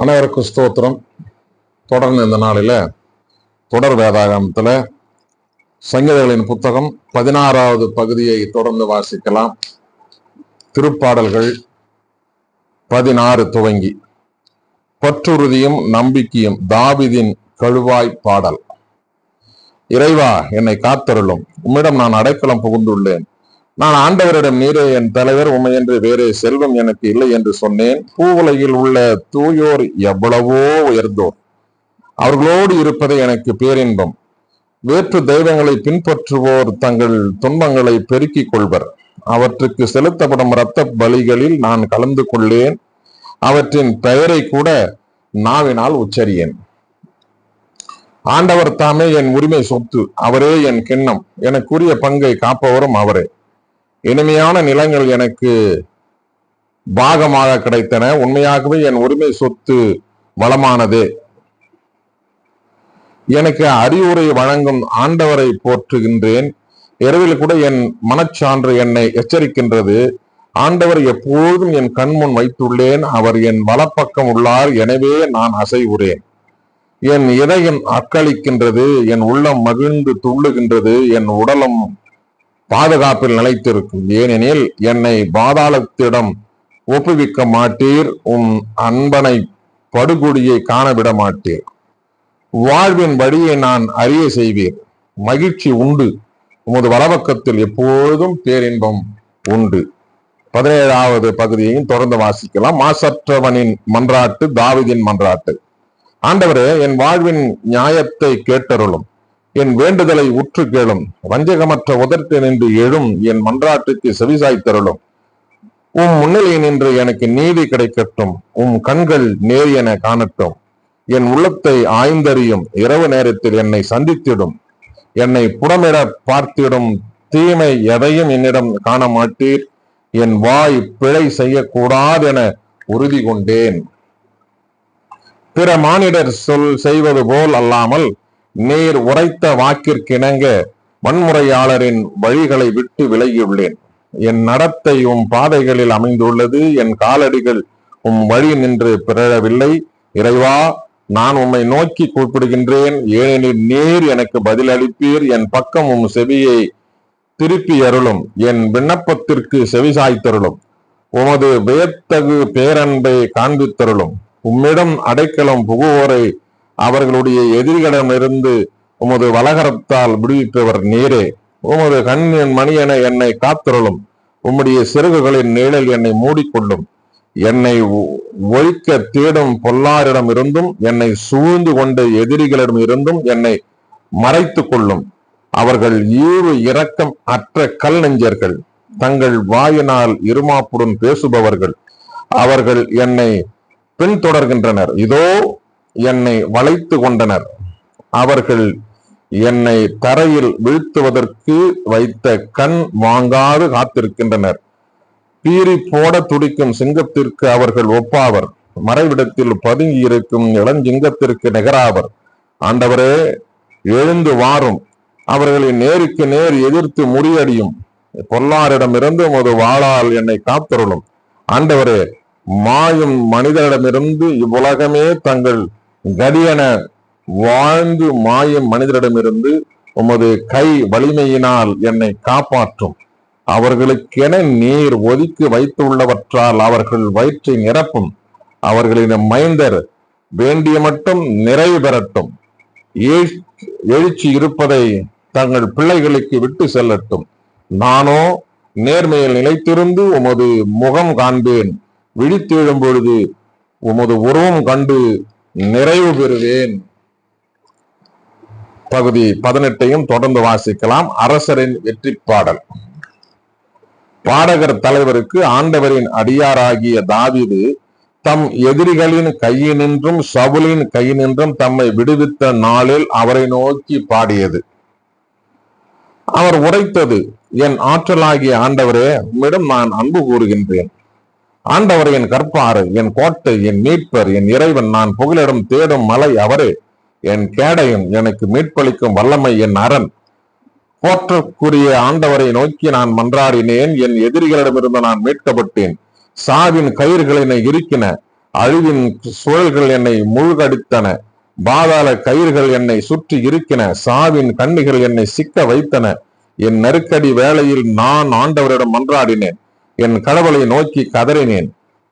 அனைவருக்கும் ஸ்தோத்திரம். தொடர்ந்து இந்த நாளில் தொடர் வேதாகமத்தில் சங்கீதங்களின் புத்தகம் பதினாறாவது பகுதியை தொடர்ந்து வாசிக்கலாம். திருப்பாடல்கள் பதினாறு துவங்கி பற்றுறுதியும் நம்பிக்கையும் தாவிதின் கழுவாய் பாடல். இறைவா என்னை காத்தருளும். உம்மிடம் நான் அடைக்கலம் புகுந்துள்ளேன். நான் ஆண்டவரிடம் நீரே என் தலைவர் உமையென்று வேறே செல்வம் எனக்கு இல்லை என்று சொன்னேன். பூவுலகில் உள்ள தூயோர் எவ்வளவோ உயர்ந்தோர். அவர்களோடு இருப்பது எனக்கு பேரின்பம். வேற்று தெய்வங்களை பின்பற்றுவோர் தங்கள் துன்பங்களை பெருக்கிக் கொள்வர். அவற்றுக்கு செலுத்தப்படும் இரத்த பலிகளில் நான் கலந்து கொள்ளேன். அவற்றின் பெயரை கூட நாவினால் உச்சரியேன். ஆண்டவர் தாமே என் உரிமை சொத்து அவரே என் கிண்ணம். எனக்குரிய பங்கை காப்பவரும் அவரே. இனிமையான நிலங்கள் எனக்கு பாகமாக கிடைத்தன. உண்மையாகவே என் உரிமை சொத்து வளமானது. எனக்கு அறிவுரை வழங்கும் ஆண்டவரை போற்றுகின்றேன். இரவில் கூட என் மனச்சான்று என்னை எச்சரிக்கின்றது. ஆண்டவர் எப்பொழுதும் என் கண்முன் வைத்துள்ளேன். அவர் என் வலப்பக்கம் உள்ளார். எனவே நான் அசைவுறேன். என் இதயம் அக்களிக்கின்றது என் உள்ளம் மகிழ்ந்து துள்ளுகின்றது. என் உடலம் பாதுகாப்பில் நிலைத்திருக்கும். ஏனெனில் என்னை பாதாளத்திடம் ஒப்புவிக்க மாட்டீர் உன் அன்பனை படுகொடியை காணவிட மாட்டீர். வாழ்வின் வழியை நான் அறிய செய்வீர் மகிழ்ச்சி உண்டு. உமது வளவக்கத்தில் எப்பொழுதும் பேரின்பம் உண்டு. பதினேழாவது பகுதியையும் தொடர்ந்து வாசிக்கலாம். மாசற்றவனின் மன்றாட்டு தாவிதின் மன்றாட்டு. ஆண்டவரே என் வாழ்வின் நியாயத்தை கேட்டருளும். என் வேண்டுதலை உற்று கேளும். வஞ்சகமற்ற உதற்கு நின்று எழும். என் மன்றாட்டுக்கு செவிசாய்த்தருளும் உம் முன்னிலை நின்று எனக்கு நீதி கிடைக்கட்டும். உம் கண்கள் நேர் என காணட்டும். என் உள்ளத்தை ஆய்ந்தறியும். இரவு நேரத்தில் என்னை சந்தித்திடும். என்னை புடமிட பார்த்திடும். தீமை எதையும் என்னிடம் காண மாட்டீர் என் வாய் பிழை செய்யக்கூடாதென உறுதி கொண்டேன். பிற மானிடர் சொல் செய்வது போல் அல்லாமல் நீர் உரைத்த வாக்கிற்கிணங்க வன்முறையாளரின் வழிகளை விட்டு விலகியுள்ளேன். என் நடத்தை உம் பாதைகளில் அமைந்துள்ளது என் காலடிகள் உம் வழி நின்று பிறழவில்லை இறைவா நான் உம்மை நோக்கி கூப்பிடுகின்றேன். ஏனெனில் நீர் எனக்கு பதிலளிப்பீர். என் பக்கம் உம் செவியை திருப்பி அருளும். என் விண்ணப்பத்திற்கு செவிசாய்த்தருளும் உமது வியத்தகு பேரன்பை காண்பித்தருளும். உம்மிடம் அடைக்கலம் புகுவோரை அவர்களுடைய எதிரிகளிடமிருந்து உமது வலகரத்தால் விடுவிப்பவர் நீரே. உமது கண்ணின் மணியென என்னை காத்திரளும். உம்முடைய சிறகுகளின் நிழல் என்னை மூடிக்கொள்ளும். என்னை ஒழிக்க தேடும் பொல்லாரிடம் இருந்தும் என்னை சூழ்ந்து கொண்ட எதிரிகளிடம் இருந்தும் என்னை மறைத்துக் கொள்ளும் அவர்கள் ஈவு இரக்கம் அற்ற கல் நெஞ்சர்கள். தங்கள் வாயினால் இருமாப்புடன் பேசுபவர்கள். அவர்கள் என்னை பின்தொடர்கின்றனர். இதோ என்னை வளைத்து கொண்டனர். அவர்கள் என்னை தரையில் வீழ்த்துவதற்கு வைத்த கண் வாங்காது காத்திருக்கின்றனர். பீறி போட துடிக்கும் சிங்கத்திற்கு அவர்கள் ஒப்பாவர். மறைவிடத்தில் பதுங்கி இருக்கும் இளஞ்சிங்கத்திற்கு நிகராவர். ஆண்டவரே எழுந்து வாரும். அவர்களை நேருக்கு நேர் எதிர்த்து முறியடியும். பொல்லாரிடமிருந்து ஒரு வாழால் என்னை காத்தருளும். ஆண்டவரே மாயும் மனிதரிடமிருந்து இவ்வுலகமே தங்கள் கடியென வாழ்ந்து மாயம் மனிதரிடமிருந்து உமது கை வலிமையினால் என்னை காப்பாற்றும். அவர்களுக்கென நீர் ஒதுக்கி வைத்துள்ளவற்றால் அவர்கள் வயிற்றை நிரப்பும். அவர்களின் மைந்தர் வேண்டிய மட்டும் நிறைவு பெறட்டும். ஏ- எழுச்சி இருப்பதை தங்கள் பிள்ளைகளுக்கு விட்டு செல்லட்டும். நானோ நேர்மையில் நிலைத்திருந்து உமது முகம் காண்பேன். விழித்தெழும் பொழுது உமது உருவம் கண்டு நிறைவு பெறுவேன். பகுதி பதினெட்டையும் தொடர்ந்து வாசிக்கலாம். அரசரின் வெற்றி பாடல் பாடகர் தலைவருக்கு ஆண்டவரின் அடியாராகிய தாவிது தம் எதிரிகளின் கையினின்றும் சவுலின் கையினின்றும் தம்மை விடுவித்த நாளில் அவரை நோக்கி பாடியது. அவர் உரைத்தது என் ஆற்றலாகிய ஆண்டவரே உம்மிடம் நான் அன்பு கூறுகின்றேன். ஆண்டவர் என் கற்பாறு என் கோட்டை என் மீட்பர் என் இறைவன் நான் புகழிடம் தேடும் மலை அவரே. என் கேடையும் எனக்கு மீட்பளிக்கும் வல்லமை என் அரண். போற்றக்கூடிய ஆண்டவரை நோக்கி நான் மன்றாடினேன். என் எதிரிகளிடமிருந்து நான் மீட்கப்பட்டேன். சாவின் கயிர்கள் என்னை இருக்கின அழிவின் சுழல்கள் என்னை மூழ்கடித்தன. பாதாள கயிறுகள் என்னை சுற்றி இருக்கின சாவின் கண்ணிகள் என்னை சிக்க வைத்தன. என் நெருக்கடி வேளையில் நான் ஆண்டவரிடம் மன்றாடினேன். என் கடவுளை நோக்கி கதறினேன்.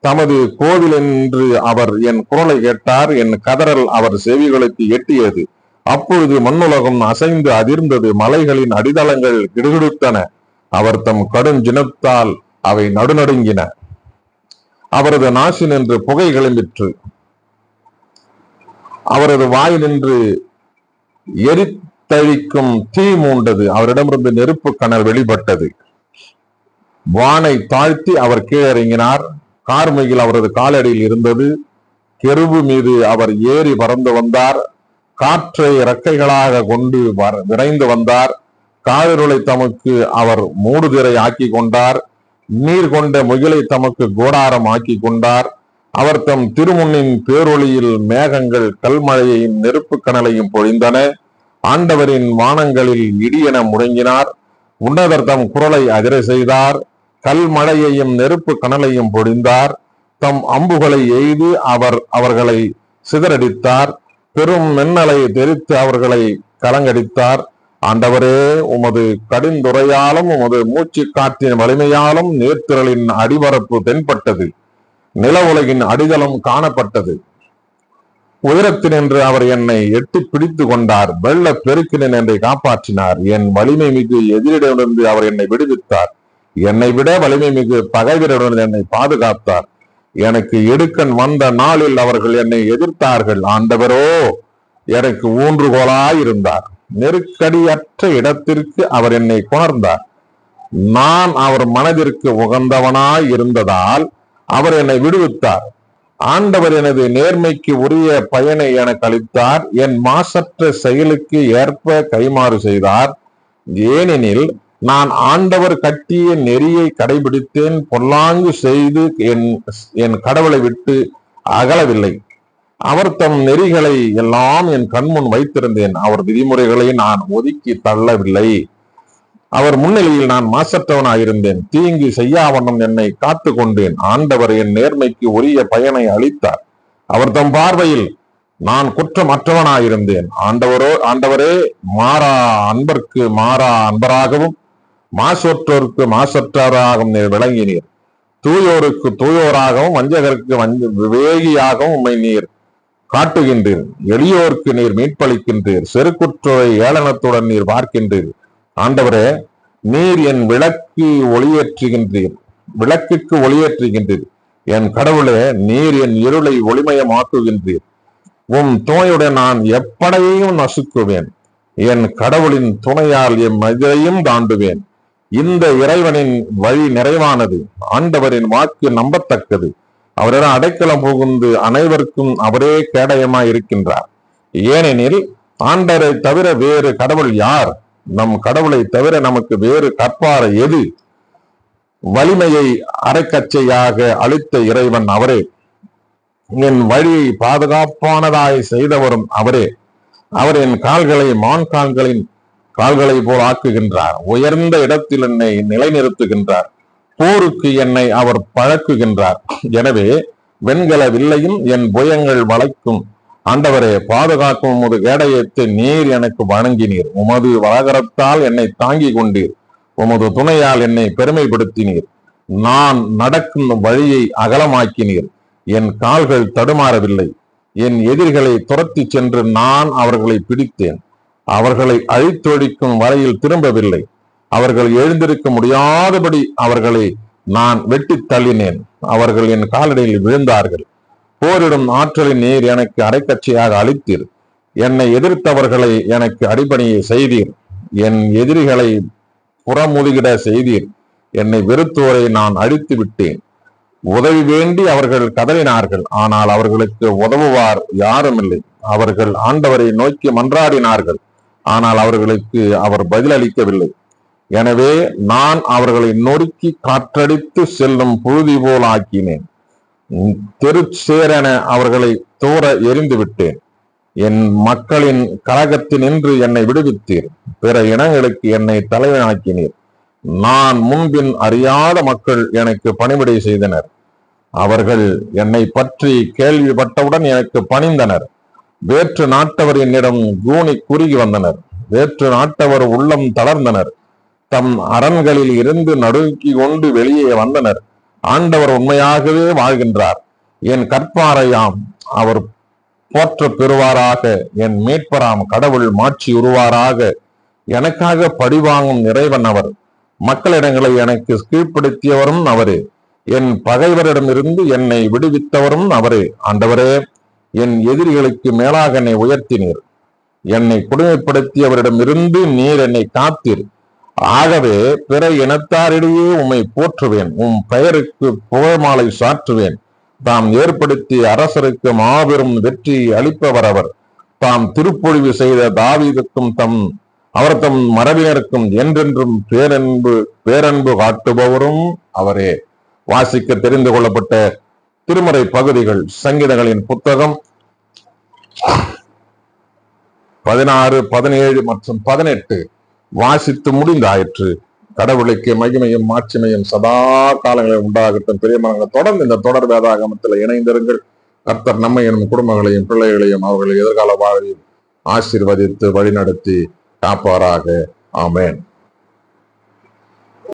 தமது கோவில் என்று அவர் என் குரலை கேட்டார். என் கதறல் அவர் செவிகளுக்கு எட்டியது. அப்பொழுது மண்ணுலகம் அசைந்து அதிர்ந்தது. மலைகளின் அடித்தளங்கள் கிடுகிடுத்தன. அவர் தம் கடுஞ்சினத்தால் அவை நடுநடுங்கின. அவரது நாசி நின்று புகை கிளம்பிற்று. அவரது வாய் நின்று எரித்தழிக்கும் தீ மூண்டது. அவரிடமிருந்து நெருப்பு கணல் வெளிப்பட்டது. வானை தாழ்த்தி அவர் கீழிறங்கினார். கார்மையில் அவரது காலடியில் இருந்தது. கெருவு மீது அவர் ஏறி பறந்து வந்தார். காற்றை இறக்கைகளாக கொண்டு வர- விரைந்து வந்தார். காவிருளை தமக்கு அவர் மூடுதிரை ஆக்கி கொண்டார். நீர் கொண்ட முகிலை தமக்கு கோடாரம் ஆக்கி கொண்டார். அவர் தம் திருமுன்னின் பேரொளியில் மேகங்கள் கல்மழையையும் நெருப்பு கனலையும் பொழிந்தன. ஆண்டவரின் வானங்களில் இடியென முடங்கினார் உன்னதர் தம் குரலை அதிர செய்தார். கல்மழையையும் நெருப்பு கனலையும் பொடிந்தார் தம் அம்புகளை எய்து அவர் அவர்களை சிதறடித்தார். பெரும் மின்னலை தெரித்து அவர்களை கலங்கடித்தார். ஆண்டவரே உமது கடிந்துரையாலும் உமது மூச்சு காற்றின் வலிமையாலும் நேர்த்திரளின் அடிபரப்பு தென்பட்டது. நில உலகின் அடிதளம் காணப்பட்டது. உயரத்தினின்று அவர் என்னை எட்டி பிடித்து கொண்டார். வெள்ள பெருக்கினன் என்னை காப்பாற்றினார். என் வலிமை மிகு எதிரிடமிருந்து அவர் என்னை விடுவித்தார். என்னை விட வலிமை மிகு பகைவருடன் என்னை பாதுகாத்தார். எனக்கு எடுக்கன் வந்த நாளில் அவர்கள் என்னை எதிர்த்தார்கள். ஆண்டவரோ எனக்கு ஊன்றுகோலாய் இருந்தார். நெருக்கடியற்ற இடத்திற்கு அவர் என்னை கொணர்ந்தார். நான் அவர் மனதிற்கு உகந்தவனாய் இருந்ததால் அவர் என்னை விடுவித்தார். ஆண்டவர் எனது நேர்மைக்கு உரிய பயனை எனக்கு அளித்தார். என் மாசற்ற செயலுக்கு ஏற்ப கைமாறு செய்தார். ஏனெனில் நான் ஆண்டவர் கட்டிய நெறியை கடைபிடித்தேன் பொல்லாங்கு செய்து என் என் கடவுளை விட்டு அகலவில்லை. அவர் தம் நெறிகளை எல்லாம் என் கண்முன் வைத்திருந்தேன். அவர் விதிமுறைகளை நான் ஒதுக்கி தள்ளவில்லை. அவர் முன்னிலையில் நான் மாசற்றவனாயிருந்தேன். தீங்கு செய்யாவண்ணம் என்னை காத்து கொண்டேன் ஆண்டவர் என் நேர்மைக்கு உரிய பயனை அளித்தார். அவர் தம் பார்வையில் நான் குற்றமற்றவனாயிருந்தேன். ஆண்டவரோ ஆண்டவரே மாறா அன்பர்க்கு மாறா அன்பராகவும் மாசற்றோருக்கு மாசற்றவராகவும் நீர் விளங்கினீர். தூயோருக்கு தூயோராகவும் வஞ்சகருக்கு வஞ்ச விவேகியாகவும் உம்மை நீர் காட்டுகின்றீர். எளியோருக்கு நீர் மீட்பளிக்கின்றீர். செருக்குற்றோரை ஏளனத்துடன் நீர் பார்க்கின்றீர். ஆண்டவரே நீர் என் விளக்கு ஒளியேற்றுகின்றீர். விளக்குக்கு ஒளியேற்றுகின்றீர். என் கடவுளே நீர் என் இருளை ஒளிமயமாக்குகின்றீர். உம் துணையுடன் நான் எப்படையையும் நசுக்குவேன். என் கடவுளின் துணையால் எம் மதிலையும் தாண்டுவேன். இந்த இறைவனின் வழி நிறைவானது. ஆண்டவரின் வாக்கு நம்பத்தக்கது. அவரிடம் அடைக்கலம் புகுந்து அனைவருக்கும் அவரே கேடயமாய் இருக்கின்றார். ஏனெனில் ஆண்டரை தவிர வேறு கடவுள் யார்? நம் கடவுளை தவிர நமக்கு வேறு கற்பார எது? வலிமையை அரைக்கச்சையாக அளித்த இறைவன் அவரே. என் வழியை பாதுகாப்பானதாய் செய்தவரும் அவரே. அவர் என் கால்களை மான் கால்களின் கால்களை போல் ஆக்குகின்றார். உயர்ந்த இடத்தில் என்னை நிலைநிறுத்துகின்றார். போருக்கு என்னை அவர் பழக்குகின்றார். எனவே வெண்கல வில்லையும் என் புயங்கள் வளைக்கும். ஆண்டவரே பாதுகாக்கும் உமது கேடயத்தை நீர் எனக்கு வணங்கினீர். உமது வளகரத்தால் என்னை தாங்கிக் கொண்டீர். உமது துணையால் என்னை பெருமைப்படுத்தினீர். நான் நடக்கும் வழியை அகலமாக்கினீர். என் கால்கள் தடுமாறவில்லை. என் எதிரிகளை துரத்தி சென்று நான் அவர்களை பிடித்தேன். அவர்களை அழித்தொழிக்கும் வரையில் திரும்பவில்லை. அவர்கள் எழுந்திருக்க முடியாதபடி அவர்களை நான் வெட்டி தள்ளினேன். அவர்கள் என் காலடியில் விழுந்தார்கள். போரிடும் ஆற்றலின் நீர் எனக்கு அரைக்கட்சியாக அளித்தீர். என்னை எதிர்த்தவர்களை எனக்கு அடிபணியை செய்தீர். என் எதிரிகளை புறமுதுகிட செய்தீர். என்னை வெறுத்தோரை நான் அழித்து விட்டேன். உதவி வேண்டி அவர்கள் கதறினார்கள். ஆனால் அவர்களுக்கு உதவுவார் யாரும் இல்லை அவர்கள் ஆண்டவரை நோக்கி மன்றாடினார்கள். ஆனால் அவர்களுக்கு அவர் பதிலளிக்கவில்லை. எனவே நான் அவர்களை நொறுக்கி காற்றடித்து செல்லும் புழுதி போல் ஆக்கினேன். தெருச்சேரென அவர்களை தூர எரிந்து விட்டேன். என் மக்களின் கழகத்தினின்று என்னை விடுவித்தீர். பிற இனங்களுக்கு என்னை தலைவனாக்கினீர். நான் முன்பின் அறியாத மக்கள் எனக்கு பணிவிடை செய்தனர். அவர்கள் என்னை பற்றி கேள்விப்பட்டவுடன் எனக்கு பணிந்தனர். வேற்று நாட்டவர் என்னிடம் கூணி குறுகி வந்தனர். வேற்று நாட்டவர் உள்ளம் தளர்ந்தனர். தம் அரண்களில் இருந்து நடுக்கி கொண்டு வெளியே வந்தனர். ஆண்டவர் உண்மையாகவே வாழ்கின்றார். என் கற்பாரையாம் அவர் போற்ற பெறுவாராக. என் மீட்பராம் கடவுள் மாட்சி உருவாராக. எனக்காக பழிவாங்கும் இறைவன் அவர். மக்களிடங்களை எனக்கு கீழ்ப்படுத்தியவரும் அவரே. என் பகைவரிடமிருந்து என்னை விடுவித்தவரும் அவரே. ஆண்டவரே என் எதிரிகளுக்கு மேலாக என்னை உயர்த்தினீர். என்னை கொடுமைப்படுத்தியவரிடமிருந்து நீர் என்னை காத்தீர். ஆகவே பிற இனத்தாரிடையே உம்மை போற்றுவேன். உம் பெயருக்கு புகழ்மாலை சாற்றுவேன். தாம் ஏற்படுத்திய அரசருக்கு மாபெரும் வெற்றி அளிப்பவர் அவர். தாம் திருப்பொழிவு செய்த தாவீதுக்கும் தம் அவர் தம் மரபினருக்கும் என்றென்றும் பேரன்பு பேரன்பு காட்டுபவரும் அவரே. வாசிக்க தெரிந்து கொள்ளப்பட்ட திருமறை பகுதிகள் சங்கீதங்களின் புத்தகம் பதினாறு பதினேழு மற்றும் பதினெட்டு வாசித்து முடிந்தாயிற்று. கடவுளுக்கு மகிமையும் மாட்சிமையும் சதா காலங்களில் உண்டாகட்டும். பிரியமானங்களை தொடர்ந்து இந்த தொடர் வேதாகமத்தில் இணைந்திருங்கள். கர்த்தர் நம்மையும் குடும்பங்களையும் பிள்ளைகளையும் அவர்களை எதிர்கால வாழ்வில் ஆசீர்வதித்து வழிநடத்தி காப்பாராக. ஆமேன்.